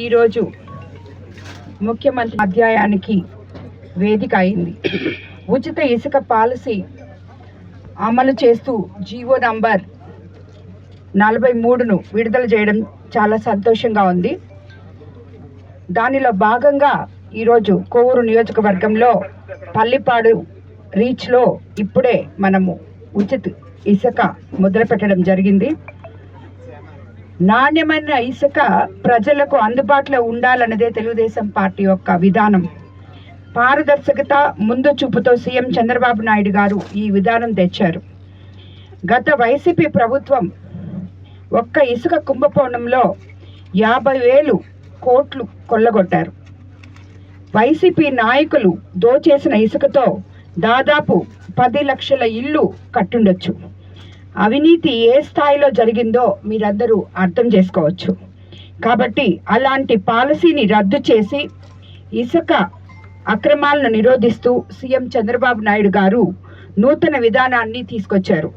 ఈరోజు ముఖ్యమంత్రి అధ్యాయానికి వేదిక అయింది. ఉచిత ఇసుక పాలసీ అమలు చేస్తూ జీవో నంబర్ నలభై మూడును విడుదల చేయడం చాలా సంతోషంగా ఉంది. దానిలో భాగంగా ఈరోజు కోవూరు నియోజకవర్గంలో పల్లిపాడు రీచ్లో ఇప్పుడే మనము ఉచిత ఇసుక మొదలుపెట్టడం జరిగింది. నాణ్యమైన ఇసుక ప్రజలకు అందుబాటులో ఉండాలన్నదే తెలుగుదేశం పార్టీ యొక్క విధానం. పారదర్శకత ముందు చూపుతో సీఎం చంద్రబాబు నాయుడు గారు ఈ విధానం తెచ్చారు. గత వైసీపీ ప్రభుత్వం ఒక్క ఇసుక కుంభకోణంలో యాభై వేలు కోట్లు కొల్లగొట్టారు. వైసీపీ నాయకులు దోచేసిన ఇసుకతో దాదాపు పది లక్షల ఇల్లు కట్టుండొచ్చు. అవినీతి ఏ స్థాయిలో జరిగిందో మీరందరూ అర్థం చేసుకోవచ్చు. కాబట్టి అలాంటి పాలసీని రద్దు చేసి ఇసుక అక్రమాలను నిరోధిస్తూ సీఎం చంద్రబాబు నాయుడు గారు నూతన విధానాన్ని తీసుకొచ్చారు.